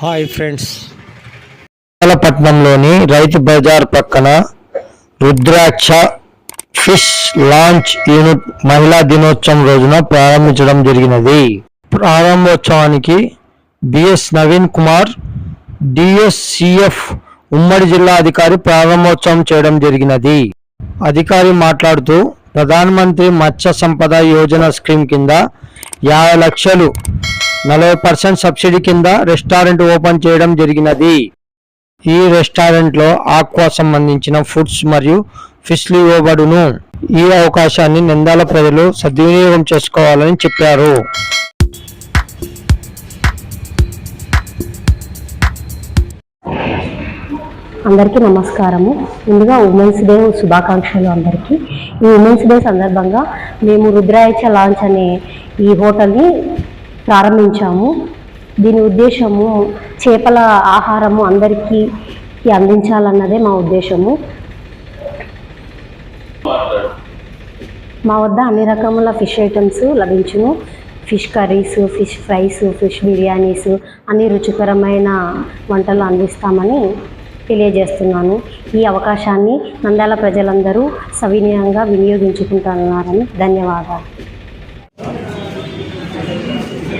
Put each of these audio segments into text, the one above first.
Hi friends. విశాఖపట్నంలోని రైతు బజార్ పక్కన రుద్రాక్ష fish launch unit మహిళా దినోత్సవం రోజున ప్రారంభించడం జరిగినది. ప్రారంభోత్సవానికి బిఎస్ నవీన్ కుమార్ డిఎస్సిఎఫ్ ఉమ్మడి జిల్లా అధికారి ప్రారంభోత్సవం చేయడం జరిగినది. అధికారి మాట్లాడుతూ ప్రధానమంత్రి మత్స్య సంపద యోజన స్కీమ్ కింద యాభై లక్షలు నలభై పర్సెంట్ సబ్సిడీ కింద రెస్టారెంట్ ఓపెన్ చేయడం జరిగినది. ఈ రెస్టారెంట్లో ఆక్వా సంబంధించిన ఫుడ్స్ మరియు ఫిష్లు ఇవ్వబడును. ఈ అవకాశాన్ని నిందాల ప్రజలు సద్వినియోగం చేసుకోవాలని చెప్పారు. అందరికీ నమస్కారము. ముందుగా ఉమెన్స్ డే శుభాకాంక్షలు అందరికీ. ఈ ఉమెన్స్ డే సందర్భంగా మేము రుద్రాయచ లాంచ్ అనే ఈ హోటల్ని ప్రారంభించాము. దీని ఉద్దేశము చేపల ఆహారము అందరికీ అందించాలన్నదే మా ఉద్దేశము. మా వద్ద అన్ని రకముల ఫిష్ ఐటమ్స్ లభించును. Fish curries fish fries fish biryanis అన్ని రుచికరమైన వంటలు అందిస్తామని తెలియజేస్తున్నాను. ఈ అవకాశాన్ని నంద్యాల ప్రజలందరూ సవినయంగా వినియోగించుకుంటున్నారని ధన్యవాదాలు. 何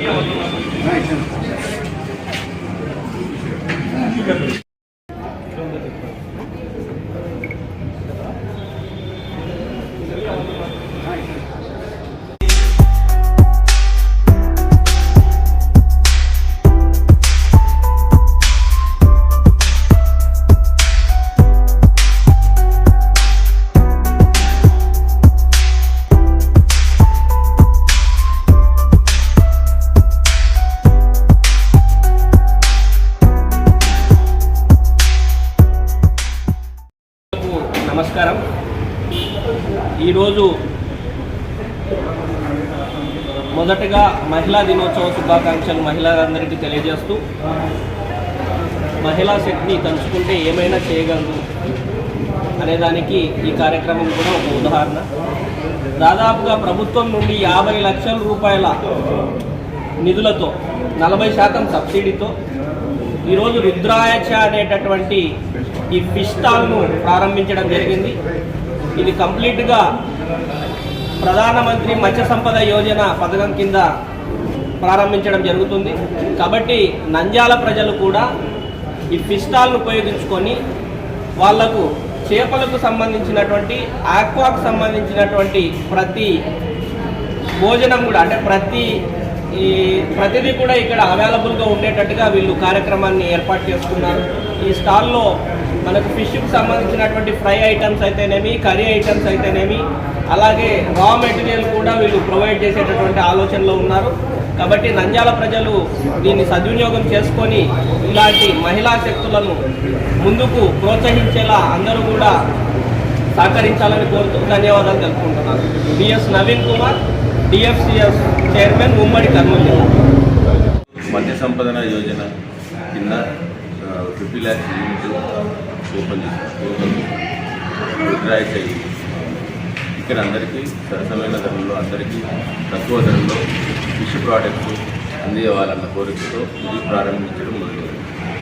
千%? ఈరోజు మొదటగా మహిళా దినోత్సవ శుభాకాంక్షలు మహిళలందరికీ తెలియజేస్తూ మహిళా శక్తిని తలుచుకుంటే ఏమైనా చేయగలదు అనేదానికి ఈ కార్యక్రమం కూడా ఒక ఉదాహరణ. దాదాపుగా ప్రభుత్వం నుండి యాభై లక్షల రూపాయల నిధులతో నలభై శాతం సబ్సిడీతో ఈరోజు రుద్రాయచ అనేటటువంటి ఈ ఫిష్ స్టాల్ను ప్రారంభించడం జరిగింది. ఇది కంప్లీట్గా ప్రధానమంత్రి మత్స్య సంపద యోజన పథకం కింద ప్రారంభించడం జరుగుతుంది. కాబట్టి నంద్యాల ప్రజలు కూడా ఈ ఫిష్ ఉపయోగించుకొని వాళ్ళకు చేపలకు సంబంధించినటువంటి ఆక్వాకు సంబంధించినటువంటి ప్రతి భోజనం కూడా అంటే ప్రతి ఈ ప్రతిదీ కూడా ఇక్కడ అవైలబుల్గా ఉండేటట్టుగా వీళ్ళు కార్యక్రమాన్ని ఏర్పాటు చేసుకున్నారు. ఈ స్టాల్లో మనకు ఫిష్కి సంబంధించినటువంటి ఫ్రై ఐటమ్స్ అయితేనేమి కర్రీ ఐటమ్స్ అయితేనేమి అలాగే రా మెటీరియల్ కూడా వీళ్ళు ప్రొవైడ్ చేసేటటువంటి ఆలోచనలో ఉన్నారు. కాబట్టి నంద్యాల ప్రజలు దీన్ని సద్వినియోగం చేసుకొని ఇలాంటి మహిళా శక్తులను ముందుకు ప్రోత్సహించేలా అందరూ కూడా సహకరించాలని కోరుతూ ధన్యవాదాలు తెలుపుకుంటున్నాను. B S Naveen Kumar DFCS chairman ఉమ్మడి కర్నూలు జిల్లా. మత్స్య సంపదన యోజన కింద ఫిఫ్టీ ల్యాక్స్ యూనిట్ ఓపెన్ చేశారు రుద్రాయచ అయ్యి ఇక్కడ అందరికీ సరసమైన ధరలో అందరికీ తక్కువ ధరలో ఫిష్ ప్రోడక్ట్స్ అందివ్వాలన్న కోరికతో ఇది ప్రారంభించడం మొదలు